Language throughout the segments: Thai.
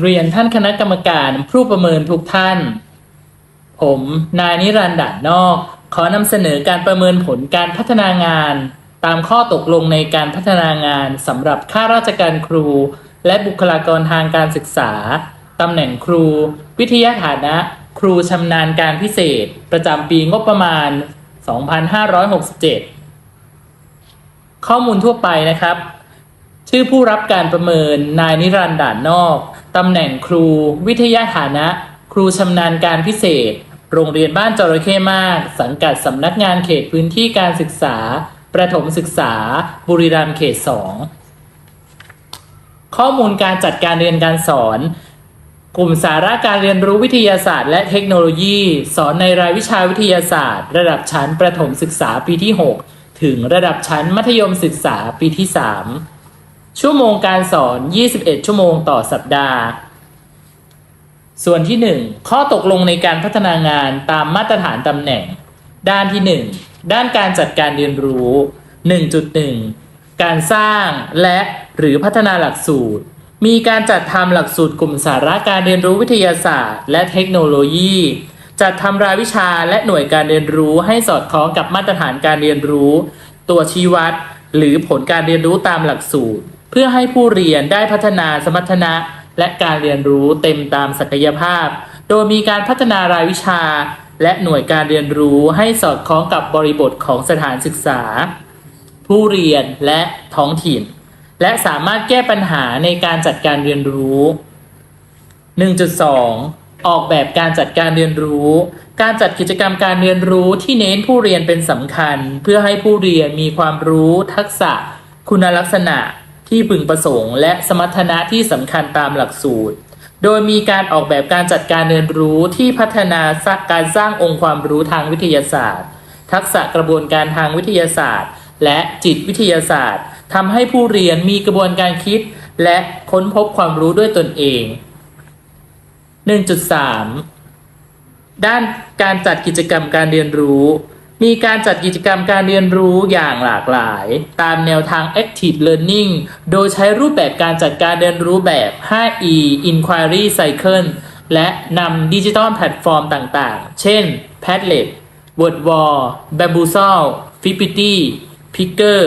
เรียนท่านคณะกรรมการผู้ประเมินทุกท่าน ผม นายนิรันดร์ด่านนอก ขอนำเสนอการประเมินผลการพัฒนางาน ตามข้อตกลงในการพัฒนางานสำหรับข้าราชการครู และบุคลากรทางการศึกษาตำแหน่งครู วิทยาฐานะ ครูชำนาญการพิเศษ ประจำปีงบประมาณ 2567 ข้อมูลทั่วไปนะครับ ชื่อผู้รับการประเมินนายนิรันดร์ด่านนอก ตำแหน่งครู วิทยาฐานะ ครูชำนาญการพิเศษ โรงเรียนบ้านจระเข้มาก สังกัดสำนักงานเขตพื้นที่การศึกษา ประถมศึกษา บุรีรัมย์เขต 2 ข้อมูลการจัดการเรียนการสอน กลุ่มสาระการเรียนรู้วิทยาศาสตร์ และเทคโนโลยี สอนในรายวิชาวิทยาศาสตร์ ระดับชั้นประถมศึกษาปีที่ 6 ถึงระดับชั้นมัธยมศึกษาปีที่ 3 ชั่วโมงการสอน 21 ชั่วโมงต่อสัปดาห์ ส่วนที่ 1 ข้อตกลงในการพัฒนางานตามมาตรฐานตำแหน่ง ด้านที่ 1 ด้านการจัดการเรียนรู้ 1.1 การสร้างและหรือพัฒนาหลักสูตร มีการจัดทำหลักสูตรกลุ่มสาระการเรียนรู้วิทยาศาสตร์ และเทคโนโลยี จัดทำรายวิชาและหน่วยการเรียนรู้ให้สอดคล้องกับมาตรฐานการเรียนรู้ ตัวชี้วัด หรือผลการเรียนรู้ตามหลักสูตร เพื่อให้ผู้เรียนได้พัฒนาสมรรถนะ และการเรียนรู้เต็มตามศักยภาพ โดยมีการพัฒนารายวิชา และหน่วยการเรียนรู้ให้สอดคล้องกับบริบทของสถานศึกษา ผู้เรียนและท้องถิ่น และสามารถแก้ปัญหาในการจัดการเรียนรู้ 1.2ออกแบบการจัดการเรียนรู้ การจัดกิจกรรมการเรียนรู้ที่เน้นผู้เรียนเป็นสำคัญ เพื่อให้ผู้เรียนมีความรู้ ทักษะ คุณลักษณะ ที่พึงประสงค์ และสมรรถนะที่สำคัญตามหลักสูตร โดยมีการออกแบบการจัดการเรียนรู้ที่พัฒนาการสร้างองค์ความรู้ทางวิทยาศาสตร์ ทักษะกระบวนการทางวิทยาศาสตร์ และจิตวิทยาศาสตร์ทำให้ผู้เรียนมีกระบวนการคิด และค้นพบความรู้ด้วยตนเอง 1.3 ด้านการจัดกิจกรรมการเรียนรู้ มีการจัดกิจกรรมการเรียนรู้อย่างหลากหลาย ตามแนวทาง Active Learning โดยใช้รูปแบบการจัดการเรียนรู้แบบ 5E Inquiry Cycle และนำดิจิทัลแพลตฟอร์มต่างๆ เช่น Padlet WordWall Bamboozle Flippity Picker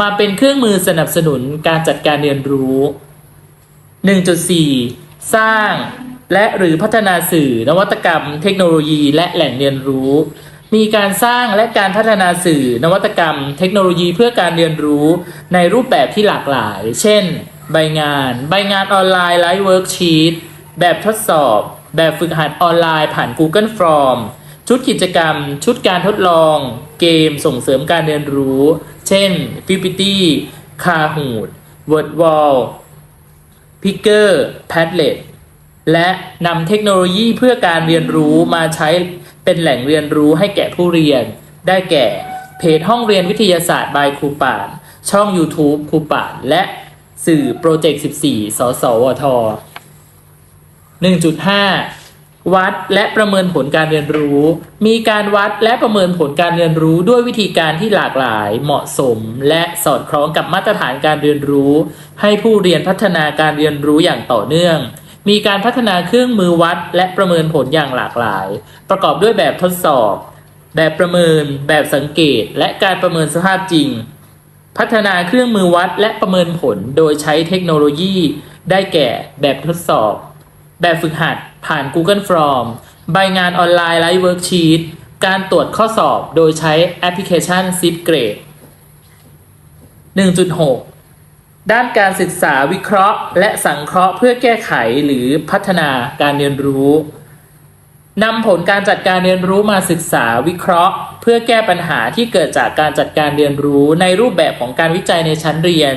มาเป็นเครื่องมือสนับสนุนการจัดการเรียนรู้ 1.4 สร้างและหรือพัฒนาสื่อนวัตกรรมเทคโนโลยีและแหล่งเรียนรู้ มีการสร้างและการพัฒนาสื่อ นวัตกรรม เทคโนโลยีเพื่อการเรียนรู้ในรูปแบบที่หลากหลาย เช่น ใบงาน ใบงานออนไลน์ไลฟ์เวิร์กชีตแบบทดสอบ แบบฝึกหัดออนไลน์ผ่าน Google Form ชุดกิจกรรม ชุดการทดลอง เกมส่งเสริมการเรียนรู้ เช่น f i p i t y Kahoot WordWall Picker Padlet และนำเทคโนโลยีเพื่อการเรียนรู้มาใช้ เป็นแหล่งเรียนรู้ให้แก่ผู้เรียน ได้แก่ เพจห้องเรียนวิทยาศาสตร์บายครูป่าน ช่อง YouTube ครูป่าน และสื่อโปรเจกต์ 14 สสวท 1.5 วัดและประเมินผลการเรียนรู้ มีการวัดและประเมินผลการเรียนรู้ด้วยวิธีการที่หลากหลาย เหมาะสม และสอดคล้องกับมาตรฐานการเรียนรู้ ให้ผู้เรียนพัฒนาการเรียนรู้อย่างต่อเนื่อง มีการพัฒนาเครื่องมือวัดและประเมินผลอย่างหลากหลาย ประกอบด้วยแบบทดสอบ แบบประเมิน แบบสังเกต และการประเมินสภาพจริง พัฒนาเครื่องมือวัดและประเมินผลโดยใช้เทคโนโลยี ได้แก่แบบทดสอบ แบบฝึกหัด ผ่าน Google Form ใบงานออนไลน์ไลฟ์เวิร์กชีตการตรวจข้อสอบโดยใช้แอปพลิเคชัน SIPGRADE 1.6 ด้านการศึกษาวิเคราะห์ และสังเคราะห์เพื่อแก้ไขหรือพัฒนาการเรียนรู้นำผลการจัดการเรียนรู้มาศึกษาวิเคราะห์ เพื่อแก้ปัญหาที่เกิดจากการจัดการเรียนรู้ในรูปแบบของการวิจัยในชั้นเรียน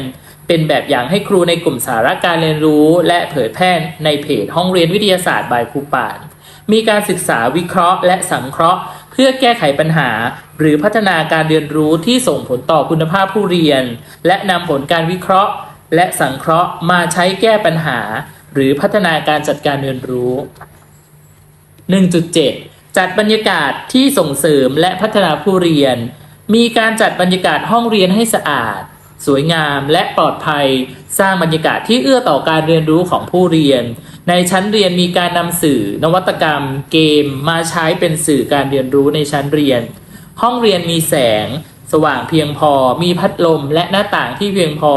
เป็นแบบอย่างให้ครูในกลุ่มสาระการเรียนรู้ และเผยแพร่ในเพจห้องเรียนวิทยาศาสตร์บายครูป่าน มีการศึกษาวิเคราะห์ และสังเคราะห์ พื่อแก้ไขปัญหา หรือพัฒนาการเรียนรู้ที่ส่งผลต่อคุณภาพผู้เรียน และนำผลการวิเคราะห์ และสังเคราะห์มาใช้แก้ปัญหา หรือพัฒนาการจัดการเรียนรู้ 1.7 จัดบรรยากาศที่ส่งเสริมและพัฒนาผู้เรียน มีการจัดบรรยากาศห้องเรียนให้สะอาด สวยงามและปลอดภัย สร้างบรรยากาศที่เอื้อต่อการเรียนรู้ของผู้เรียน ในชั้นเรียนมีการนำสื่อนวัตกรรม เกมมาใช้เป็นสื่อการเรียนรู้ในชั้นเรียน ห้องเรียนมีแสง สว่างเพียงพอ มีพัดลมและหน้าต่างที่เพียงพอ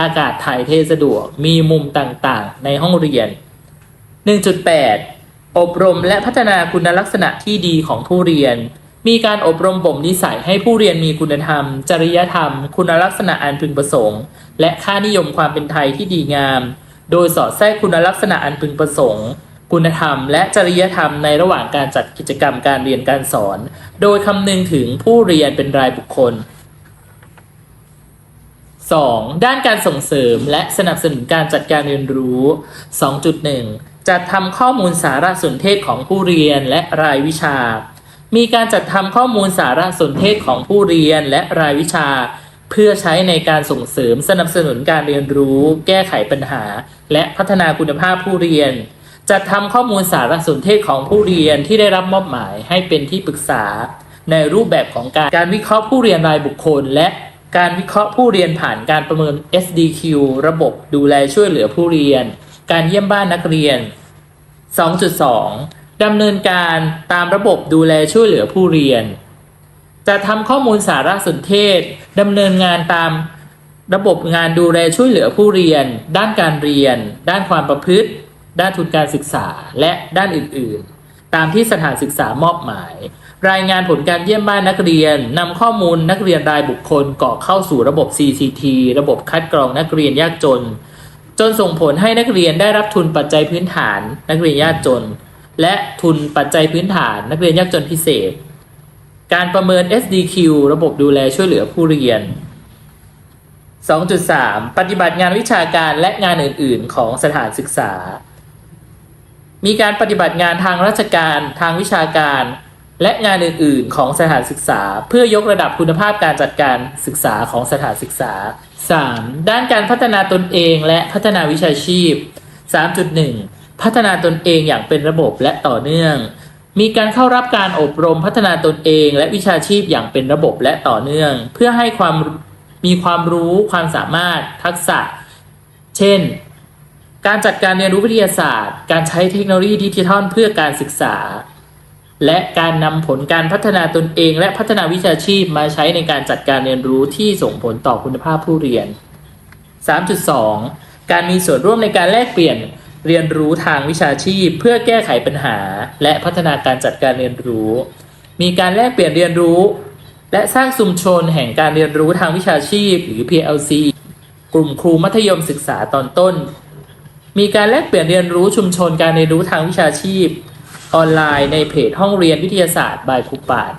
อากาศถ่ายเทสะดวก มีมุมต่างๆ ในห้องเรียน 1.8 อบรมและพัฒนาคุณลักษณะที่ดีของผู้เรียน มีการอบรมบ่มนิสัยให้ผู้เรียนมีคุณธรรม จริยธรรม คุณลักษณะอันพึงประสงค์ และค่านิยมความเป็นไทยที่ดีงาม โดยสอดแทรกคุณลักษณะอันพึงประสงค์ คุณธรรม และจริยธรรมในระหว่างการจัดกิจกรรมการเรียนการสอน โดยคำนึงถึงผู้เรียนเป็นรายบุคคล 2. ด้านการส่งเสริมและสนับสนุนการจัดการเรียนรู้ 2.1 จัดทำข้อมูลสารสนเทศของผู้เรียนและรายวิชา มีการจัดทำข้อมูลสารสนเทศของผู้เรียนและรายวิชา เพื่อใช้ในการส่งเสริมสนับสนุนการเรียนรู้ แก้ไขปัญหา และพัฒนาคุณภาพผู้เรียน จัดทำข้อมูลสารสนเทศของผู้เรียนที่ได้รับมอบหมายให้เป็นที่ปรึกษา ในรูปแบบของการการวิเคราะห์ผู้เรียนรายบุคคล และการวิเคราะห์ผู้เรียนผ่านการประเมิน SDQ ระบบดูแลช่วยเหลือผู้เรียน การเยี่ยมบ้านนักเรียน 2.2ดำเนินการตามระบบดูแลช่วยเหลือผู้เรียน จะทำข้อมูลสารสนเทศดำเนินงานตามระบบงานดูแลช่วยเหลือผู้เรียน ด้านการเรียน ด้านความประพฤติ ด้านทุนการศึกษาและด้านอื่นๆ ตามที่สถานศึกษามอบหมาย รายงานผลการเยี่ยมบ้านนักเรียนนำข้อมูลนักเรียนรายบุคคลกรอกเข้าสู่ระบบ CCT ระบบคัดกรองนักเรียนยากจน จนส่งผลให้นักเรียนได้รับทุนปัจจัยพื้นฐาน นักเรียนยากจน และทุนปัจจัยพื้นฐาน นักเรียนยากจนพิเศษ การประเมิน SDQ ระบบดูแลช่วยเหลือผู้เรียน 2.3 ปฏิบัติงานวิชาการและงานอื่น ๆ ของสถานศึกษา มีการปฏิบัติงานทางราชการ ทางวิชาการ และงานอื่น ๆ ของสถานศึกษา เพื่อยกระดับคุณภาพการจัดการศึกษาของสถานศึกษา 3. ด้านการพัฒนาตนเองและพัฒนาวิชาชีพ 3.1 พัฒนาตนเองอย่างเป็นระบบและต่อเนื่อง มีการเข้ารับการอบรมพัฒนาตนเอง และวิชาชีพอย่างเป็นระบบและต่อเนื่อง เพื่อให้ความมีความรู้ความสามารถทักษะ เช่น การจัดการเรียนรู้วิทยาศาสตร์ การใช้เทคโนโลยีดิจิทัลเพื่อการศึกษา และการนำผลการพัฒนาตนเอง และพัฒนาวิชาชีพมาใช้ในการจัดการเรียนรู้ที่ส่งผลต่อคุณภาพผู้เรียน 3.2 การมีส่วนร่วมในการแลกเปลี่ยน เรียนรู้ทางวิชาชีพ เพื่อแก้ไขปัญหา และพัฒนาการจัดการเรียนรู้ มีการแลกเปลี่ยนเรียนรู้ และสร้างชุมชนแห่งการเรียนรู้ทางวิชาชีพ หรือ PLC กลุ่มครูมัธยมศึกษาตอนต้น มีการแลกเปลี่ยนเรียนรู้ชุมชนการเรียนรู้ทางวิชาชีพ ออนไลน์ในเพจห้องเรียนวิทยาศาสตร์บายครูปาด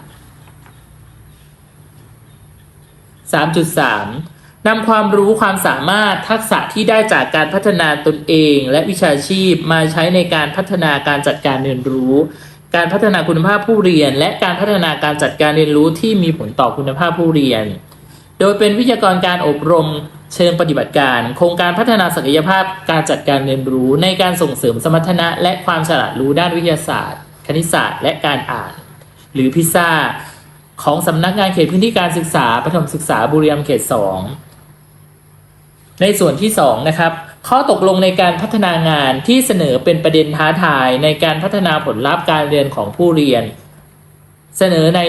3.3 นำความรู้ความสามารถทักษะที่ได้จากการพัฒนาตนเอง และวิชาชีพมาใช้ในการพัฒนาการจัดการเรียนรู้ การพัฒนาคุณภาพผู้เรียน และการพัฒนาการจัดการเรียนรู้ที่มีผลต่อคุณภาพผู้เรียน โดยเป็นวิทยากรการอบรมเชิงปฏิบัติการ โครงการพัฒนาศักยภาพการจัดการเรียนรู้ ในการส่งเสริมสมรรถนะ และความฉลาดรู้ด้านวิทยาศาสตร์ คณิตศาสตร์ และการอ่าน หรือพิซซ่าของสำนักงานเขตพื้นที่การศึกษาประถมศึกษาบุรีรัมย์เขต 2 ในส่วนที่2นะครับข้อตกลงในการพัฒนางานที่เสนอเป็นประเด็นท้าทายในการพัฒนาผลลัพธ์การเรียนของผู้เรียน เสนอใน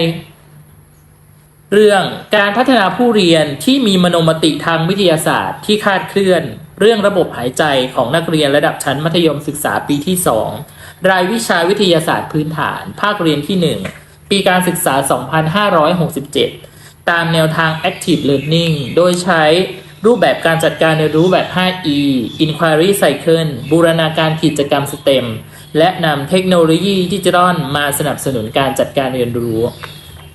เรื่องการพัฒนาผู้เรียนที่มีมโนมติทางวิทยาศาสตร์ที่คาดเคลื่อน เรื่องระบบหายใจของนักเรียนระดับชั้นมัธยมศึกษาปีที่ 2 รายวิชาวิทยาศาสตร์พื้นฐาน ภาคเรียนที่ 1 ปีการศึกษา 2567 ตามแนวทาง Active Learning โดยใช้ รูปแบบการจัดการเรียนรู้แบบ 5E Inquiry Cycle บูรณาการกิจกรรม STEM และนำเทคโนโลยีดิจิทัลมาสนับสนุนการจัดการเรียนรู้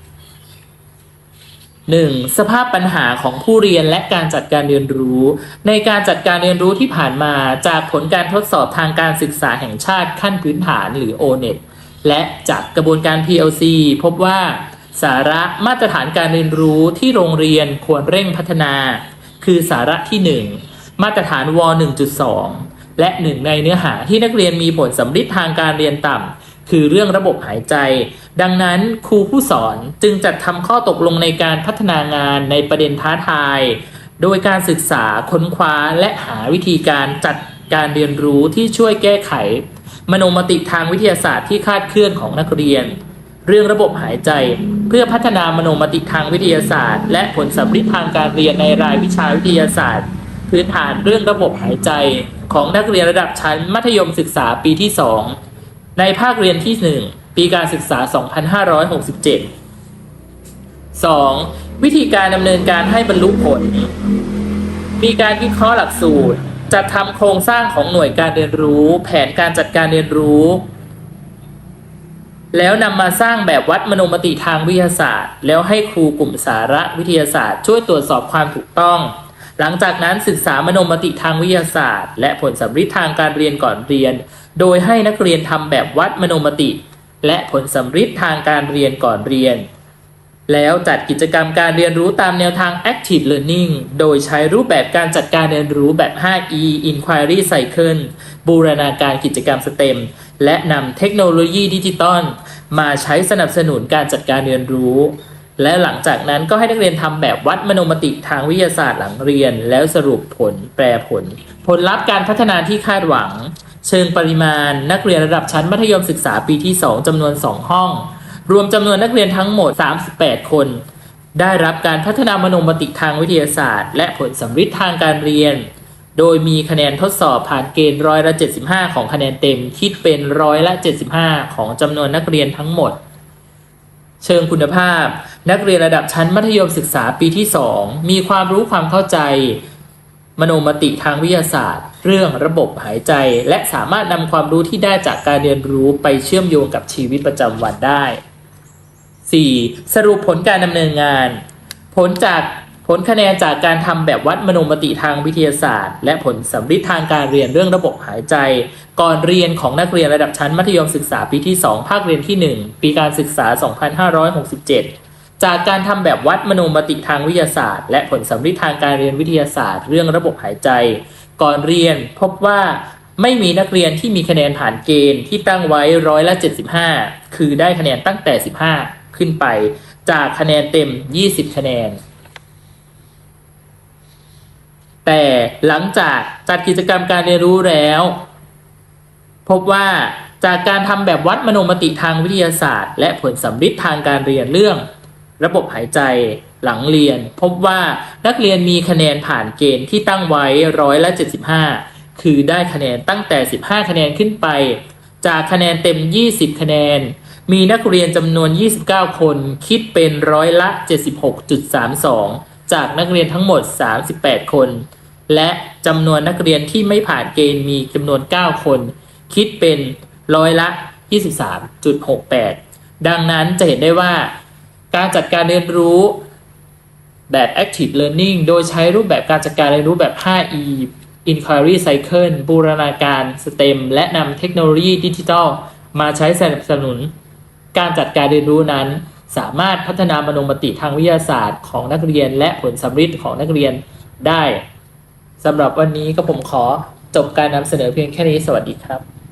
1. สภาพปัญหาของผู้เรียนและการจัดการเรียนรู้ ในการจัดการเรียนรู้ที่ผ่านมาจากผลการทดสอบทางการศึกษาแห่งชาติขั้นพื้นฐานหรือ ONET และจากกระบวนการ PLC พบว่า สาระมาตรฐานการเรียนรู้ที่โรงเรียนควรเร่งพัฒนา คือสาระที่ 1 มาตรฐานว1.2 และหนึ่งในเนื้อหาที่นักเรียนมีผลสำลิดทางการเรียนต่ำคือเรื่องระบบหายใจ ดังนั้นครูผู้สอนจึงจัดทำข้อตกลงในการพัฒนางานในประเด็นท้าทาย โดยการศึกษาค้นคว้าและหาวิธีการจัดการเรียนรู้ที่ช่วยแก้ไข มโนมติทางวิทยาศาสตร์ที่คาดเคลื่อนของนักเรียน เรื่องระบบหายใจ เพื่อพัฒนามโนมติทางวิทยาศาสตร์ และผลสัมฤทธิ์ทางการเรียนในรายวิชาวิทยาศาสตร์ พื้นฐานเรื่องระบบหายใจ ของนักเรียนระดับชั้นมัธยมศึกษาปีที่ 2 ในภาคเรียนที่ 1 ปีการศึกษา 2567 2. วิธีการดำเนินการให้บรรลุผล มีการวิเคราะห์หลักสูตร จัดทำโครงสร้างของหน่วยการเรียนรู้ แผนการจัดการเรียนรู้ แล้วนำมาสร้างแบบวัดมโนมติทางวิทยาศาสตร์ แล้วให้ครูกลุ่มสาระวิทยาศาสตร์ ช่วยตรวจสอบความถูกต้อง หลังจากนั้นศึกษามโนมติทางวิทยาศาสตร์ และผลสัมฤทธิ์ทางการเรียนก่อนเรียน โดยให้นักเรียนทำแบบวัดมโนมติ และผลสัมฤทธิ์ทางการเรียนก่อนเรียน แล้วจัดกิจกรรมการเรียนรู้ตามแนวทาง Active Learning โดยใช้รูปแบบการจัดการเรียนรู้แบบ 5E Inquiry Cycle บูรณาการกิจกรรมสเต็มและนำเทคโนโลยีดิจิตอลมาใช้สนับสนุนการจัดการเรียนรู้ และหลังจากนั้นก็ให้นักเรียนทำแบบวัดมโนมติทางวิทยาศาสตร์หลังเรียน แล้วสรุปผลแปรผล ผลลัพธ์การพัฒนาที่คาดหวัง เชิงปริมาณ นักเรียนระดับชั้นมัธยมศึกษาปีที่ 2จำนวน 2 ห้อง รวมจำนวนนักเรียนทั้งหมด 38 คน ได้รับการพัฒนามโนมติทางวิทยาศาสตร์ และผลสัมฤทธิ์ทางการเรียน โดยมีคะแนนทดสอบผ่านเกณฑ์ร้อยละ 75 ของคะแนนเต็ม คิดเป็นร้อยละ 75 ของจำนวนนักเรียนทั้งหมด เชิงคุณภาพ นักเรียนระดับชั้นมัธยมศึกษาปีที่ 2 มีความรู้ความเข้าใจ มโนมติทางวิทยาศาสตร์ เรื่องระบบหายใจ และสามารถนำความรู้ที่ได้จากการเรียนรู้ไปเชื่อมโยงกับชีวิตประจำวันได้ 4. สรุปผลการดำเนินงาน ผลจากผลคะแนนจากการทำแบบวัดมโนมติทางวิทยาศาสตร์ และผลสัมฤทธิ์ทางการเรียนเรื่องระบบหายใจ ก่อนเรียนของนักเรียนระดับชั้นมัธยมศึกษาปีที่ 2 ภาคเรียนที่ 1 ปีการศึกษา 2567 จากการทำแบบวัดมโนมติทางวิทยาศาสตร์ และผลสัมฤทธิ์ทางการเรียนวิทยาศาสตร์ เรื่องระบบหายใจ ก่อนเรียนพบว่าไม่มีนักเรียนที่มีคะแนนผ่านเกณฑ์ที่ตั้งไว้ร้อยละ75 คือได้คะแนนตั้งแต่ 15 ขึ้นไป จากคะแนนเต็ม 20 คะแนน แต่หลังจากจัดกิจกรรมการเรียนรู้แล้ว พบว่าจากการทำแบบวัดมโนมติทางวิทยาศาสตร์ และผลสัมฤทธิ์ทางการเรียนเรื่อง ระบบหายใจหลังเรียน พบว่านักเรียนมีคะแนนผ่านเกณฑ์ที่ตั้งไว้ร้อยละ 75 คือได้คะแนนตั้งแต่ 15 คะแนนขึ้นไป จากคะแนนเต็ม 20 คะแนน มีนักเรียนจำนวน 29 คน คิดเป็นร้อยละ 76.32 จากนักเรียนทั้งหมด 38 คน และจำนวนนักเรียนที่ไม่ผ่านเกณฑ์มีจำนวน 9 คน คิดเป็นร้อยละ 23.68 ดังนั้นจะเห็นได้ว่า การจัดการเรียนรู้แบบ active learning โดยใช้รูปแบบการจัดการเรียนรู้แบบ 5E inquiry cycle บูรณาการ STEM และนำเทคโนโลยีดิจิทัล มาใช้สนับสนุน การจัดการเรียนรู้นั้น สามารถพัฒนามโนมติทางวิทยาศาสตร์ของนักเรียน และผลสัมฤทธิ์ของนักเรียนได้สำหรับวันนี้ก็ผมขอจบการนำเสนอเพียงแค่นี้สวัสดีครับ